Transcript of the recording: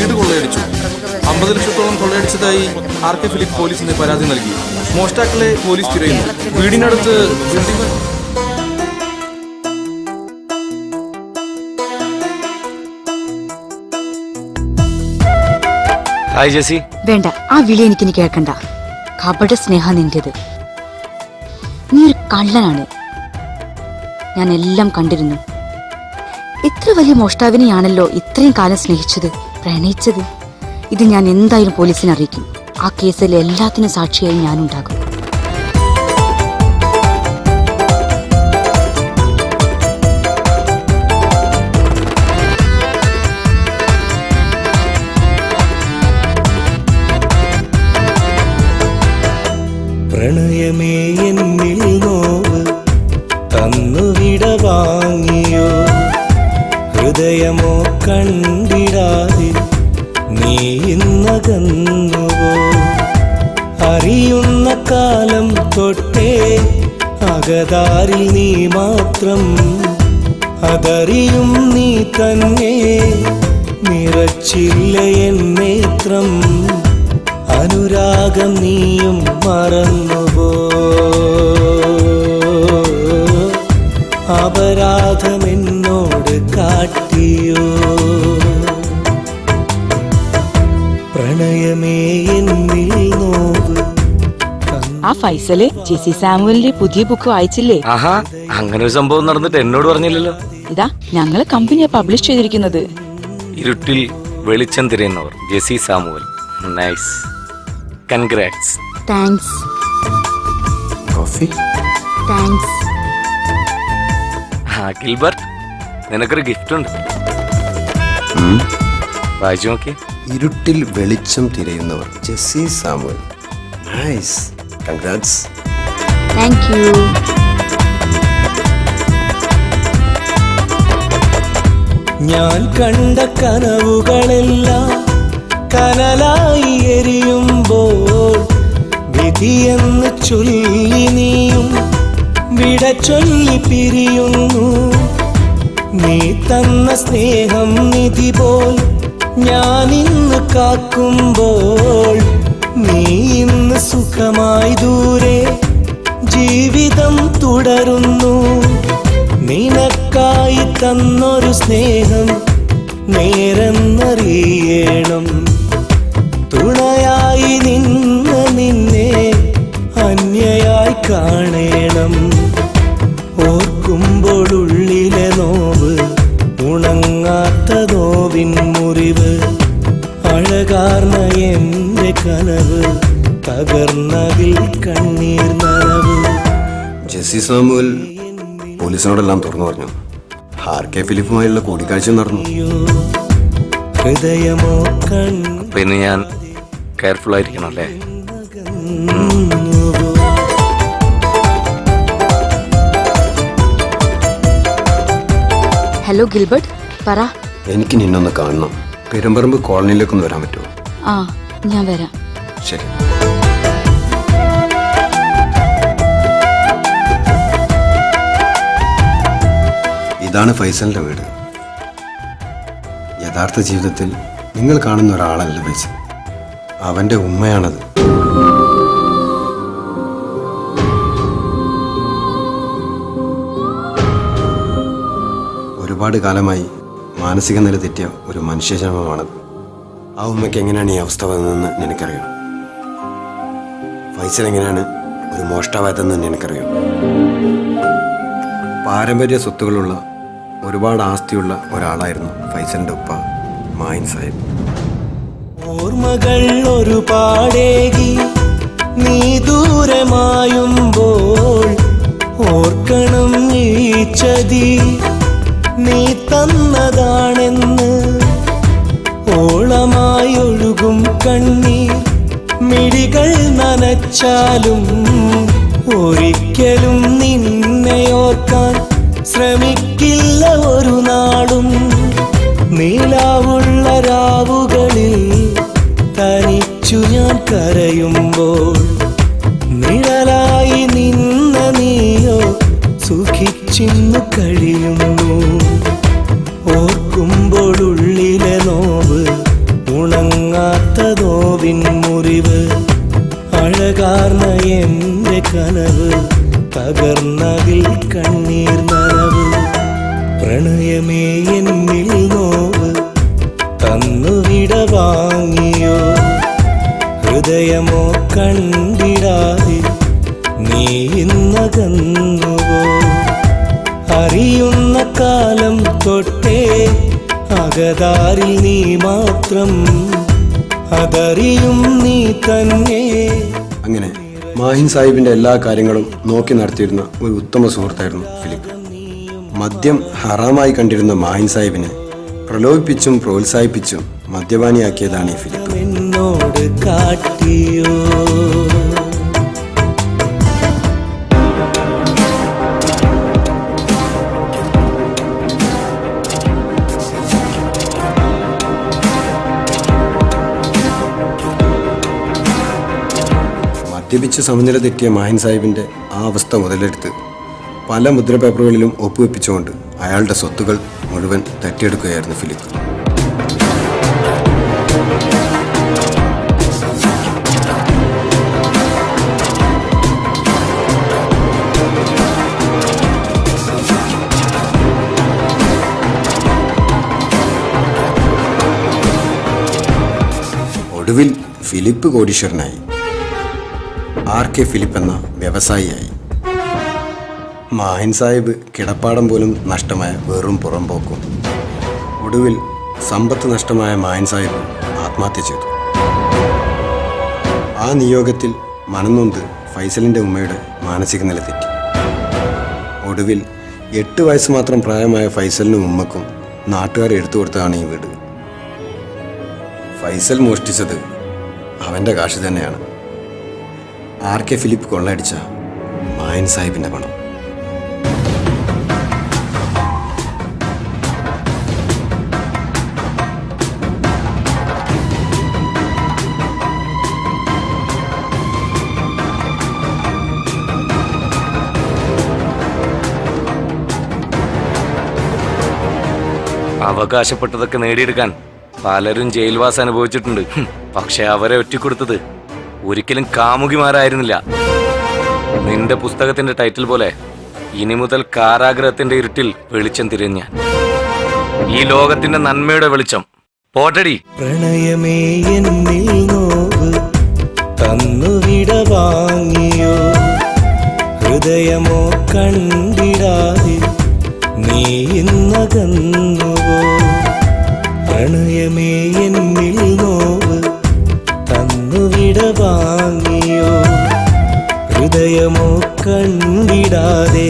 വീട് കൊള്ളയടിച്ചു? അമ്പത് ലക്ഷത്തോളം കൊള്ളയടിച്ചതായി ആർ കെ ഫിലിപ്പ് പോലീസിന് പരാതി നൽകി. മോഷ്ടാക്കളെ പോലീസ് തിരയുന്നു. വീടിനടുത്ത് ബിൽഡിംഗ് ഹായ് ജെസി. വേണ്ട ആ വിളി എനിക്കിനി കേൾക്കണ്ട. കപട സ്നേഹ നിന്റേത്. നീ ഒരു കള്ളനാണ്. ഞാൻ എല്ലാം കണ്ടിരുന്നു. ഇത്ര വലിയ മോഷ്ടാവിനെയാണല്ലോ ഇത്രയും കാലം സ്നേഹിച്ചത്. പ്രണയിച്ചത്. ഇത് ഞാൻ എന്തായാലും പോലീസിനെ അറിയിക്കും. ആ കേസിൽ എല്ലാത്തിനും സാക്ഷിയായി ഞാനുണ്ടാകും. പ്രണയമേ ഹൃദയമോ കണ്ടിടാതെ നീ ഇന്നകന്നുവോ? അറിയുന്ന കാലം തൊട്ടേ അകതാരിൽ നീ മാത്രം. അതറിയും നീ തന്നെ നിറച്ചില്ല എൻ നേത്രം. അനുരാഗം നീയും മറന്നുപോ ആ ഫൈസൽ ജെസി സാമുവലിന്റെ പുതിയ ബുക്ക് വായിച്ചില്ലേ? ആഹാ അങ്ങനെ ഒരു സംഭവം നടന്നിട്ട് എന്നോട് പറഞ്ഞില്ലല്ലോ. ഇതാ ഞങ്ങൾ കമ്പനിയെ പബ്ലിഷ് ചെയ്തിരിക്കുന്നത്. ഇരുട്ടിൽ വെളിച്ചം തിരയുന്നവർ Jessy Samuel. Nice congrats thanks coffee? Thanks ആ ഗിൽബർട്ട് നിനക്കൊരു ഗിഫ്റ്റ് ഉണ്ട്. വായിച്ചു നോക്കി ഇരുട്ടിൽ വെളിച്ചം തിരയുന്നവർ. Jessy Samuel. Nice congrats thank you ഞാൻ കണ്ട കനവുകളെല്ലാം കനലായി എരിയുമ്പോൾ വിധിയെന്ന് ചൊല്ലി നീയും വിട ചൊല്ലി പിരിയുന്നു. നീ തന്ന സ്നേഹം നിധി പോൽ ഞാൻ ഇന്ന് കാക്കുമ്പോൾ നീ ഇന്ന് സുഖമായി ദൂരെ ജീവിതം തുടരുന്നു. നിനക്കായി തന്നൊരു സ്നേഹം നേരെന്നറിയണം. തുണയായി നിന്ന് നിന്നെ അന്യയായി കാണേണം. ഓർക്കുമ്പോൾ ഉള്ളിലെ നോവ് ഉണങ്ങാത്ത നോവിൻ മുറിവ് അഴകാർന്ന എന്റെ കനവ് തകർന്നതിൽ കണ്ണീർ നനവ്. ജെസ്സി സാമുവൽ പോലീസിനോടെല്ലാം തുറന്നു പറഞ്ഞു. ആർ കെ ഫിലിപ്പുമായുള്ള കൂടിക്കാഴ്ച നടന്നു. ഹൃദയമോ പിന്നെ ഞാൻ കെയർഫുൾ ആയിരിക്കണം അല്ലേ? ഹലോ ഗിൽബർട്ട് പറ. എനിക്ക് നിന്നൊന്ന് കാണണം. പെരുമ്പറമ്പ് കോളനിയിലേക്കൊന്ന് വരാൻ പറ്റുമോ? ആ ഞാൻ വരാം. ശരി. ഇതാണ് ഫൈസലിന്റെ വീട്. യഥാർത്ഥ ജീവിതത്തിൽ നിങ്ങൾ കാണുന്ന ഒരാളല്ല ഫൈസൽ. അവന്റെ ഉമ്മയാണത്. ഒരുപാട് കാലമായി മാനസിക നില തെറ്റിയ ഒരു മനുഷ്യജന്മമാണത് ആ ഉമ്മയ്ക്ക് എങ്ങനെയാണ് ഈ അവസ്ഥ വന്നതെന്ന് നിനക്കറിയോ? ഫൈസൽ എങ്ങനെയാണ് ഒരു മോഷ്ടാവായതെന്ന് നിനക്കറിയോ? പാരമ്പര്യ സ്വത്തുകളുള്ള ഒരുപാട് ആസ്തിയുള്ള ഒരാളായിരുന്നു ഫൈസലിന്റെ ഉപ്പ മായിൻ സാഹിബ്. ഓർമ്മകൾ ഒരുപാടേകി നീ ദൂരമായുമ്പോൾ ഓർക്കണം ഈ ചതി നീ തന്നതാണെന്ന് കണ്ണീർ മിഴികൾ നനച്ചാലും ഒരിക്കലും നിന്നെ ഓർക്കാൻ ശ്രമിക്കില്ല ഒരു നാളും. നീലാവുള്ള രാവുകളിൽ തനിച്ചു ഞാൻ കരയുമ്പോൾ തന്നു വിട വാങ്ങിയോ ഹൃദയമോ കണ്ടിടാതെ നീ ഇന്നകന്നുവോ? അറിയുന്ന കാലം തൊട്ടേ അകതാരിൽ നീ മാത്രം അതറിയും നീ തന്നെ. അങ്ങനെ മാഹിൻ സാഹിബിന്റെ എല്ലാ കാര്യങ്ങളും നോക്കി നടത്തിയിരുന്ന ഒരു ഉത്തമ സുഹൃത്തായിരുന്നു ഫിലിപ്പ്. മദ്യം ഹറാമായി കണ്ടിരുന്ന മാഹിൻ സാഹിബിനെ പ്രലോഭിപ്പിച്ചും പ്രോത്സാഹിപ്പിച്ചും മദ്യപാനിയാക്കിയതാണ് ഈ ഫിലിപ്പ്. എന്നോട് കാട്ടിയോ? മദ്യപിച്ച് സമനില തെറ്റിയ മാഹിൻ സാഹിബിന്റെ ആ അവസ്ഥ മുതലെടുത്ത് പല മുദ്രപേപ്പറുകളിലും ഒപ്പുവെപ്പിച്ചുകൊണ്ട് അയാളുടെ സ്വത്തുകൾ മുഴുവൻ തട്ടിയെടുക്കുകയായിരുന്നു ഫിലിപ്പ്. ഒടുവിൽ ഫിലിപ്പ് കോടീശ്വരനായി. ആർ കെ ഫിലിപ്പ് എന്ന വ്യവസായിയായി. മാഹിൻ സാഹിബ് കിടപ്പാടം പോലും നഷ്ടമായ വെറും പുറംപോക്കും ഒടുവിൽ സമ്പത്ത് നഷ്ടമായ മാഹിൻ സാഹിബ് ആത്മഹത്യ ചെയ്തു. ആ നിയോഗത്തിൽ മനന്നൊന്ത് ഫൈസലിന്റെ ഉമ്മയുടെ മാനസിക നില തെറ്റി. ഒടുവിൽ എട്ട് വയസ്സ് മാത്രം പ്രായമായ ഫൈസലിനും ഉമ്മക്കും നാട്ടുകാർ എടുത്തു കൊടുത്തതാണ് ഈ വീട്. ഫൈസൽ മോഷ്ടിച്ചത് അവന്റെ കാശ് തന്നെയാണ്. ആർ കെ ഫിലിപ്പ് കൊള്ളയടിച്ച മായൻ സാഹിബിന്റെ പണം. അവകാശപ്പെട്ടതൊക്കെ നേടിയെടുക്കാൻ പലരും ജയിൽവാസം അനുഭവിച്ചിട്ടുണ്ട്. പക്ഷെ അവരെ ഒറ്റിക്കൊടുത്തത് ഒരിക്കലും കാമുകിമാരായിരുന്നില്ല. നിന്റെ പുസ്തകത്തിന്റെ ടൈറ്റിൽ പോലെ ഇനി മുതൽ കാരാഗ്രഹത്തിന്റെ ഇരുട്ടിൽ വെളിച്ചം തിരഞ്ഞ ഈ ലോകത്തിന്റെ നന്മയുടെ വെളിച്ചം. പോട്ടടി. പ്രണയമേ എന്നിൽ വാങ്ങിയോ? ഹൃദയമോ കണ്ടിടാതെ നീ ഇന്നകന്നുവോ? പ്രണയമേ എന്നിൽ നോവ് തന്നു വിട വാങ്ങിയോ ഹൃദയമോ കണ്ടിടാതെ